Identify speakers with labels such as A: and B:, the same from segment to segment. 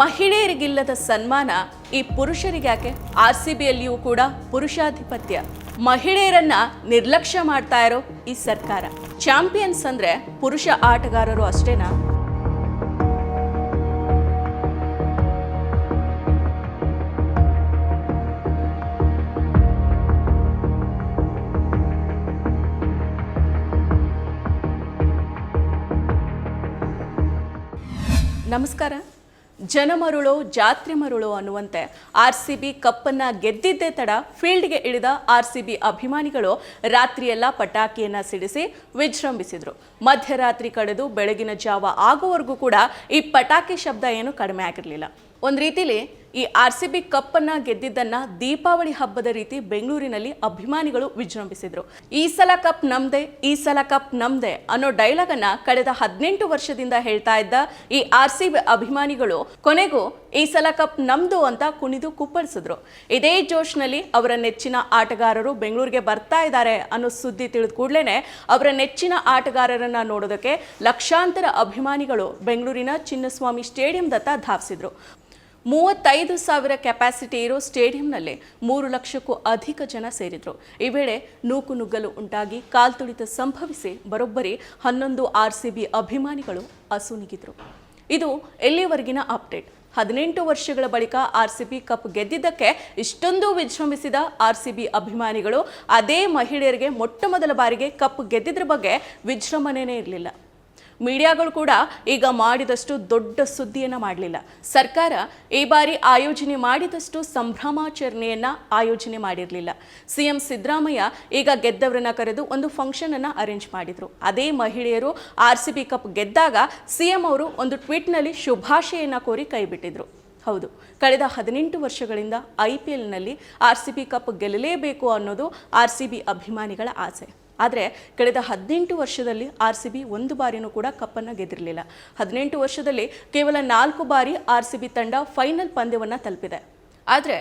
A: ಮಹಿಳೆಯರಿಗಿಲ್ಲದ ಸನ್ಮಾನ ಈ ಪುರುಷರಿಗ್ಯಾಕೆ R C ಬಿಯಲ್ಲಿಯೂ ಕೂಡ ಪುರುಷಾಧಿಪತ್ಯ. ಮಹಿಳೆಯರನ್ನ ನಿರ್ಲಕ್ಷ್ಯ ಮಾಡ್ತಾ ಇರೋ ಈ ಸರ್ಕಾರ. ಚಾಂಪಿಯನ್ಸ್ ಅಂದ್ರೆ ಪುರುಷ ಆಟಗಾರರು ಅಷ್ಟೇನಾ? ನಮಸ್ಕಾರ. ಜನಮರುಳೋ ಜಾತ್ರೆ ಮರುಳು ಅನ್ನುವಂತೆ ಆರ್ ಸಿ ಬಿ ಕಪ್ಪನ್ನ ಗೆದ್ದಿದ್ದೇ ತಡ ಫೀಲ್ಡ್ಗೆ ಇಳಿದ ಆರ್ ಸಿ ಬಿ ಅಭಿಮಾನಿಗಳು ರಾತ್ರಿಯೆಲ್ಲ ಪಟಾಕಿಯನ್ನ ಸಿಡಿಸಿ ವಿಜೃಂಭಿಸಿದ್ರು. ಮಧ್ಯರಾತ್ರಿ ಕಳೆದು ಬೆಳಗಿನ ಜಾವ ಆಗುವವರೆಗೂ ಕೂಡ ಈ ಪಟಾಕಿ ಶಬ್ದ ಏನು ಕಡಿಮೆ ಆಗಿರಲಿಲ್ಲ. ಒಂದು ರೀತಿಲಿ ಈ ಆರ್ ಸಿ ಬಿ ಕಪ್ಪನ್ನ ಗೆದ್ದಿದ್ದನ್ನ ದೀಪಾವಳಿ ಹಬ್ಬದ ರೀತಿ ಬೆಂಗಳೂರಿನಲ್ಲಿ ಅಭಿಮಾನಿಗಳು ವಿಜೃಂಭಿಸಿದ್ರು. ಈ ಸಲ ಕಪ್ ನಮ್ದೆ, ಈ ಸಲ ಕಪ್ ನಮ್ದೆ ಅನ್ನೋ ಡೈಲಾಗ್ ಅನ್ನ ಕಳೆದ ಹದಿನೆಂಟು ವರ್ಷದಿಂದ ಹೇಳ್ತಾ ಇದ್ದ ಈ ಆರ್ ಸಿ ಬಿ ಅಭಿಮಾನಿಗಳು ಕೊನೆಗೂ ಈ ಸಲ ಕಪ್ ನಮ್ದು ಅಂತ ಕುಣಿದು ಕುಪ್ಪಳಿಸಿದ್ರು. ಇದೇ ಜೋಶ್ನಲ್ಲಿ ಅವರ ನೆಚ್ಚಿನ ಆಟಗಾರರು ಬೆಂಗಳೂರಿಗೆ ಬರ್ತಾ ಇದ್ದಾರೆ ಅನ್ನೋ ಸುದ್ದಿ ತಿಳಿದ ಕೂಡಲೇ ಅವರ ನೆಚ್ಚಿನ ಆಟಗಾರರನ್ನ ನೋಡೋದಕ್ಕೆ ಲಕ್ಷಾಂತರ ಅಭಿಮಾನಿಗಳು ಬೆಂಗಳೂರಿನ ಚಿನ್ನಸ್ವಾಮಿ ಸ್ಟೇಡಿಯಂದತ್ತ ಧಾವಿಸಿದ್ರು. ಮೂವತ್ತೈದು ಸಾವಿರ ಕೆಪಾಸಿಟಿ ಇರೋ ಸ್ಟೇಡಿಯಂನಲ್ಲಿ ಮೂರು ಲಕ್ಷಕ್ಕೂ ಅಧಿಕ ಜನ ಸೇರಿದ್ರು. ಈ ವೇಳೆ ನೂಕು ನುಗ್ಗಲು ಉಂಟಾಗಿ ಕಾಲ್ತುಳಿತ ಸಂಭವಿಸಿ ಬರೋಬ್ಬರಿ ಹನ್ನೊಂದು ಆರ್ ಸಿ ಬಿ ಅಭಿಮಾನಿಗಳು ಅಸುನಿಗಿದ್ರು ಇದು ಎಲ್ಲಿವರೆಗಿನ ಅಪ್ಡೇಟ್? ಹದಿನೆಂಟು ವರ್ಷಗಳ ಬಳಿಕ ಆರ್ ಸಿ ಬಿ ಕಪ್ ಗೆದ್ದಿದ್ದಕ್ಕೆ ಇಷ್ಟೊಂದು ವಿಜೃಂಭಿಸಿದ ಆರ್ ಸಿ ಬಿ ಅಭಿಮಾನಿಗಳು, ಅದೇ ಮಹಿಳೆಯರಿಗೆ ಮೊಟ್ಟ ಮೊದಲ ಬಾರಿಗೆ ಕಪ್ ಗೆದ್ದಿದ್ರ ಬಗ್ಗೆ ವಿಜೃಂಭಣೆನೇ ಇರಲಿಲ್ಲ. ಮೀಡಿಯಾಗಳು ಕೂಡ ಈಗ ಮಾಡಿದಷ್ಟು ದೊಡ್ಡ ಸುದ್ದಿಯನ್ನು ಮಾಡಲಿಲ್ಲ. ಸರ್ಕಾರ ಈ ಬಾರಿ ಆಯೋಜನೆ ಮಾಡಿದಷ್ಟು ಸಂಭ್ರಮಾಚರಣೆಯನ್ನು ಆಯೋಜನೆ ಮಾಡಿರಲಿಲ್ಲ. ಸಿಎಂ ಸಿದ್ದರಾಮಯ್ಯ ಈಗ ಗೆದ್ದವರನ್ನ ಕರೆದು ಒಂದು ಫಂಕ್ಷನನ್ನು ಅರೇಂಜ್ ಮಾಡಿದರು. ಅದೇ ಮಹಿಳೆಯರು ಆರ್ ಸಿ ಬಿ ಕಪ್ ಗೆದ್ದಾಗ ಸಿಎಂ ಅವರು ಒಂದು ಟ್ವೀಟ್ನಲ್ಲಿ ಶುಭಾಶಯನ ಕೋರಿ ಕೈಬಿಟ್ಟಿದ್ರು ಹೌದು, ಕಳೆದ ಹದಿನೆಂಟು ವರ್ಷಗಳಿಂದ ಐ ಪಿ ಎಲ್ನಲ್ಲಿ ಆರ್ ಸಿ ಬಿ ಕಪ್ ಗೆಲ್ಲಲೇಬೇಕು ಅನ್ನೋದು ಆರ್ ಸಿ ಬಿ ಅಭಿಮಾನಿಗಳ ಆಸೆ. ಆದರೆ ಕಳೆದ ಹದಿನೆಂಟು ವರ್ಷದಲ್ಲಿ ಆರ್ ಸಿ ಬಿ ಒಂದು ಬಾರಿನೂ ಕೂಡ ಕಪ್ಪನ್ನು ಗೆದ್ದಿರಲಿಲ್ಲ. ಹದಿನೆಂಟು ವರ್ಷದಲ್ಲಿ ಕೇವಲ ನಾಲ್ಕು ಬಾರಿ ಆರ್ ಸಿ ಬಿ ತಂಡ ಫೈನಲ್ ಪಂದ್ಯವನ್ನು ತಲುಪಿದೆ. ಆದರೆ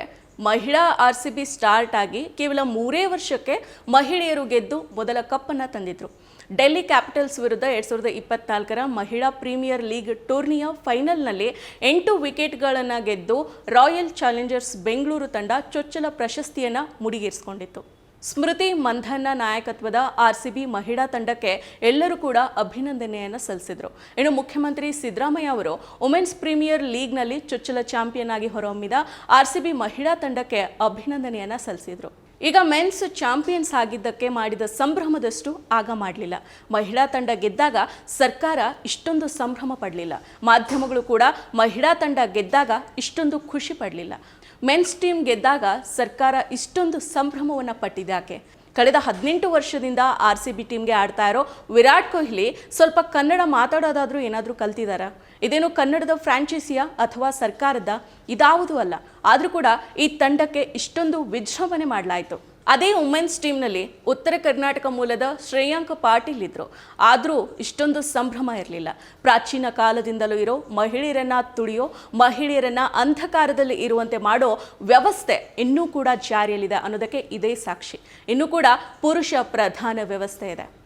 A: ಮಹಿಳಾ ಆರ್ ಸಿ ಬಿ ಸ್ಟಾರ್ಟ್ ಆಗಿ ಕೇವಲ ಮೂರೇ ವರ್ಷಕ್ಕೆ ಮಹಿಳೆಯರು ಗೆದ್ದು ಮೊದಲ ಕಪ್ಪನ್ನು ತಂದಿದ್ರು. ಡೆಲ್ಲಿ ಕ್ಯಾಪಿಟಲ್ಸ್ ವಿರುದ್ಧ ಎರಡು ಸಾವಿರದ ಇಪ್ಪತ್ನಾಲ್ಕರ ಮಹಿಳಾ ಪ್ರೀಮಿಯರ್ ಲೀಗ್ ಟೂರ್ನಿಯ ಫೈನಲ್ನಲ್ಲಿ ಎಂಟು ವಿಕೆಟ್ಗಳನ್ನು ಗೆದ್ದು ರಾಯಲ್ ಚಾಲೆಂಜರ್ಸ್ ಬೆಂಗಳೂರು ತಂಡ ಚೊಚ್ಚಲ ಪ್ರಶಸ್ತಿಯನ್ನು ಮುಡಿಗೇರಿಸಿಕೊಂಡಿತ್ತು. ಸ್ಮೃತಿ ಮಂಧನ ನಾಯಕತ್ವದ ಆರ್ ಸಿ ಬಿ ಮಹಿಳಾ ತಂಡಕ್ಕೆ ಎಲ್ಲರೂ ಕೂಡ ಅಭಿನಂದನೆಯನ್ನು ಸಲ್ಲಿಸಿದರು. ಇನ್ನು ಮುಖ್ಯಮಂತ್ರಿ ಸಿದ್ದರಾಮಯ್ಯ ಅವರು ವುಮೆನ್ಸ್ ಪ್ರೀಮಿಯರ್ ಲೀಗ್ನಲ್ಲಿ ಚೊಚ್ಚಲ ಚಾಂಪಿಯನ್ ಆಗಿ ಹೊರಹೊಮ್ಮಿದ ಆರ್ ಸಿ ಬಿ ಮಹಿಳಾ ತಂಡಕ್ಕೆ ಅಭಿನಂದನೆಯನ್ನು ಸಲ್ಲಿಸಿದರು. ಈಗ ಮೆನ್ಸ್ ಚಾಂಪಿಯನ್ಸ್ ಆಗಿದ್ದಕ್ಕೆ ಮಾಡಿದ ಸಂಭ್ರಮದಷ್ಟು ಆಗ ಮಾಡಲಿಲ್ಲ. ಮಹಿಳಾ ತಂಡ ಗೆದ್ದಾಗ ಸರ್ಕಾರ ಇಷ್ಟೊಂದು ಸಂಭ್ರಮ ಪಡಲಿಲ್ಲ. ಮಾಧ್ಯಮಗಳು ಕೂಡ ಮಹಿಳಾ ತಂಡ ಗೆದ್ದಾಗ ಇಷ್ಟೊಂದು ಖುಷಿ ಪಡಲಿಲ್ಲ. ಮೆನ್ಸ್ ಟೀಮ್ ಗೆದ್ದಾಗ ಸರ್ಕಾರ ಇಷ್ಟೊಂದು ಸಂಭ್ರಮವನ್ನು ಪಟ್ಟಿದ್ಯಾಕೆ? ಕಳೆದ ಹದಿನೆಂಟು ವರ್ಷದಿಂದ ಆರ್ ಸಿ ಬಿ ಟೀಮ್ಗೆ ಆಡ್ತಾ ಇರೋ ವಿರಾಟ್ ಕೊಹ್ಲಿ ಸ್ವಲ್ಪ ಕನ್ನಡ ಮಾತಾಡೋದಾದರೂ ಏನಾದರೂ ಕಲ್ತಿದ್ದಾರಾ ಇದೇನು ಕನ್ನಡದ ಫ್ರಾಂಚೈಸಿಯ ಅಥವಾ ಸರ್ಕಾರದ ಇದಾವುದೂ ಅಲ್ಲ. ಆದರೂ ಕೂಡ ಈ ತಂಡಕ್ಕೆ ಇಷ್ಟೊಂದು ವಿಜೃಂಭಣೆ ಮಾಡಲಾಯಿತು. ಅದೇ ವುಮೆನ್ಸ್ ಟೀಮ್ನಲ್ಲಿ ಉತ್ತರ ಕರ್ನಾಟಕ ಮೂಲದ ಶ್ರೇಯಾಂಕ ಪಾಟೀಲ್ ಇದ್ರು. ಆದರೂ ಇಷ್ಟೊಂದು ಸಂಭ್ರಮ ಇರಲಿಲ್ಲ. ಪ್ರಾಚೀನ ಕಾಲದಿಂದಲೂ ಇರೋ ಮಹಿಳೆಯರನ್ನ ತುಳಿಯೋ ಮಹಿಳೆಯರನ್ನ ಅಂಧಕಾರದಲ್ಲಿ ಇರುವಂತೆ ಮಾಡೋ ವ್ಯವಸ್ಥೆ ಇನ್ನೂ ಕೂಡ ಜಾರಿಯಲ್ಲಿದೆ ಅನ್ನೋದಕ್ಕೆ ಇದೇ ಸಾಕ್ಷಿ. ಇನ್ನೂ ಕೂಡ ಪುರುಷ ಪ್ರಧಾನ ವ್ಯವಸ್ಥೆ ಇದೆ.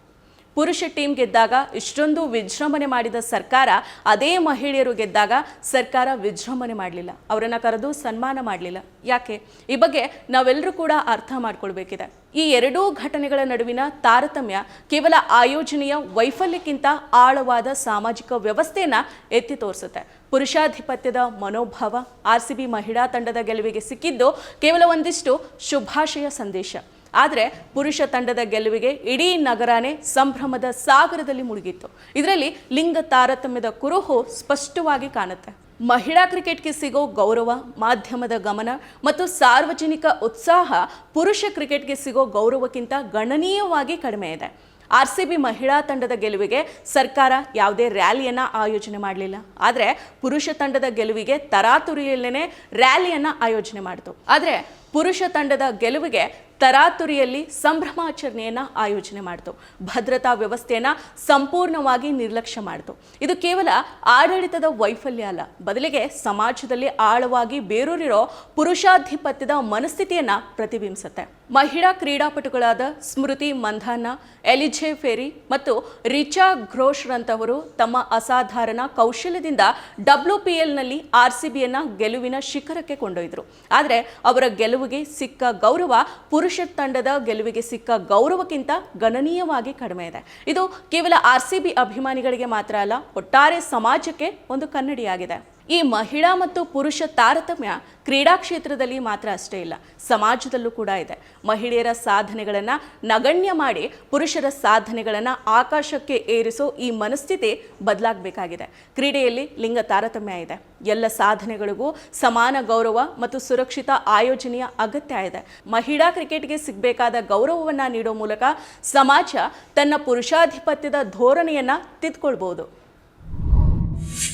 A: ಪುರುಷ ಟೀಮ್ ಗೆದ್ದಾಗ ಇಷ್ಟೊಂದು ವಿಜೃಂಭಣೆ ಮಾಡಿದ ಸರ್ಕಾರ, ಅದೇ ಮಹಿಳೆಯರು ಗೆದ್ದಾಗ ಸರ್ಕಾರ ವಿಜೃಂಭಣೆ ಮಾಡಲಿಲ್ಲ. ಅವರನ್ನು ಕರೆದು ಸನ್ಮಾನ ಮಾಡಲಿಲ್ಲ. ಯಾಕೆ? ಈ ಬಗ್ಗೆ ನಾವೆಲ್ಲರೂ ಕೂಡ ಅರ್ಥ ಮಾಡ್ಕೊಳ್ಬೇಕಿದೆ. ಈ ಎರಡೂ ಘಟನೆಗಳ ನಡುವಿನ ತಾರತಮ್ಯ ಕೇವಲ ಆಯೋಜನೆಯ ವೈಫಲ್ಯಕ್ಕಿಂತ ಆಳವಾದ ಸಾಮಾಜಿಕ ವ್ಯವಸ್ಥೆಯನ್ನ ಎತ್ತಿ ತೋರಿಸುತ್ತೆ. ಪುರುಷಾಧಿಪತ್ಯದ ಮನೋಭಾವ, ಆರ್ ಸಿ ಬಿ ಮಹಿಳಾ ತಂಡದ ಗೆಲುವಿಗೆ ಸಿಕ್ಕಿದ್ದು ಕೇವಲ ಒಂದಿಷ್ಟು ಶುಭಾಶಯ ಸಂದೇಶ. ಆದರೆ ಪುರುಷ ತಂಡದ ಗೆಲುವಿಗೆ ಇಡೀ ನಗರನೇ ಸಂಭ್ರಮದ ಸಾಗರದಲ್ಲಿ ಮುಳುಗಿತ್ತು. ಇದರಲ್ಲಿ ಲಿಂಗ ತಾರತಮ್ಯದ ಕುರುಹು ಸ್ಪಷ್ಟವಾಗಿ ಕಾಣುತ್ತೆ. ಮಹಿಳಾ ಕ್ರಿಕೆಟ್ಗೆ ಸಿಗೋ ಗೌರವ, ಮಾಧ್ಯಮದ ಗಮನ ಮತ್ತು ಸಾರ್ವಜನಿಕ ಉತ್ಸಾಹ ಪುರುಷ ಕ್ರಿಕೆಟ್ಗೆ ಸಿಗೋ ಗೌರವಕ್ಕಿಂತ ಗಣನೀಯವಾಗಿ ಕಡಿಮೆ ಇದೆ. ಆರ್ ಸಿ ಬಿ ಮಹಿಳಾ ತಂಡದ ಗೆಲುವಿಗೆ ಸರ್ಕಾರ ಯಾವುದೇ ರ್ಯಾಲಿಯನ್ನು ಆಯೋಜನೆ ಮಾಡಲಿಲ್ಲ. ಆದರೆ ಪುರುಷ ತಂಡದ ಗೆಲುವಿಗೆ ತರಾತುರಿಯಲ್ಲೇ ರ್ಯಾಲಿಯನ್ನು ಆಯೋಜನೆ ಮಾಡಿತು. ಆದರೆ ಪುರುಷ ತಂಡದ ಗೆಲುವಿಗೆ ತರಾತುರಿಯಲ್ಲಿ ಸಂಭ್ರಮಾಚರಣೆಯನ್ನು ಆಯೋಜನೆ ಮಾಡಿತು. ಭದ್ರತಾ ವ್ಯವಸ್ಥೆಯನ್ನು ಸಂಪೂರ್ಣವಾಗಿ ನಿರ್ಲಕ್ಷ್ಯ ಮಾಡಿತು. ಇದು ಕೇವಲ ಆಡಳಿತದ ವೈಫಲ್ಯ ಅಲ್ಲ. ಬದಲಿಗೆ ಸಮಾಜದಲ್ಲಿ ಆಳವಾಗಿ ಬೇರೂರಿರೋ ಪುರುಷಾಧಿಪತ್ಯದ ಮನಸ್ಥಿತಿಯನ್ನು ಪ್ರತಿಬಿಂಬಿಸುತ್ತೆ. ಮಹಿಳಾ ಕ್ರೀಡಾಪಟುಗಳಾದ ಸ್ಮೃತಿ ಮಂಧಾನ, ಎಲಿಜೆ ಫೆರಿ ಮತ್ತು ರಿಚಾ ಘೋಷ್ರಂತವರು ತಮ್ಮ ಅಸಾಧಾರಣ ಕೌಶಲ್ಯದಿಂದ ಡಬ್ಲ್ಯೂಪಿಎಲ್ನಲ್ಲಿ ಆರ್ ಸಿ ಬಿಯನ್ನ ಗೆಲುವಿನ ಶಿಖರಕ್ಕೆ ಕೊಂಡೊಯ್ದರು. ಆದರೆ ಅವರ ಗೆಲುವಿಗೆ ಸಿಕ್ಕ ಗೌರವ ಪುರುಷ ತಂಡದ ಗೆಲುವಿಗೆ ಸಿಕ್ಕ ಗೌರವಕ್ಕಿಂತ ಗಣನೀಯವಾಗಿ ಕಡಿಮೆ ಇದೆ. ಇದು ಕೇವಲ ಆರ್ ಸಿ ಬಿ ಅಭಿಮಾನಿಗಳಿಗೆ ಮಾತ್ರ ಅಲ್ಲ, ಒಟ್ಟಾರೆ ಸಮಾಜಕ್ಕೆ ಒಂದು ಕನ್ನಡಿಯಾಗಿದೆ. ಈ ಮಹಿಳಾ ಮತ್ತು ಪುರುಷ ತಾರತಮ್ಯ ಕ್ರೀಡಾ ಕ್ಷೇತ್ರದಲ್ಲಿ ಮಾತ್ರ ಅಷ್ಟೇ ಇಲ್ಲ, ಸಮಾಜದಲ್ಲೂ ಕೂಡ ಇದೆ. ಮಹಿಳೆಯರ ಸಾಧನೆಗಳನ್ನು ನಗಣ್ಯ ಮಾಡಿ ಪುರುಷರ ಸಾಧನೆಗಳನ್ನು ಆಕಾಶಕ್ಕೆ ಏರಿಸೋ ಈ ಮನಸ್ಥಿತಿ ಬದಲಾಗಬೇಕಾಗಿದೆ. ಕ್ರೀಡೆಯಲ್ಲಿ ಲಿಂಗ ತಾರತಮ್ಯ ಇದೆ. ಎಲ್ಲ ಸಾಧನೆಗಳಿಗೂ ಸಮಾನ ಗೌರವ ಮತ್ತು ಸುರಕ್ಷಿತ ಆಯೋಜನೆಯ ಅಗತ್ಯ ಇದೆ. ಮಹಿಳಾ ಕ್ರಿಕೆಟ್ಗೆ ಸಿಗಬೇಕಾದ ಗೌರವವನ್ನು ನೀಡೋ ಮೂಲಕ ಸಮಾಜ ತನ್ನ ಪುರುಷಾಧಿಪತ್ಯದ ಧೋರಣೆಯನ್ನು ತಿದ್ಕೊಳ್ಬಹುದು.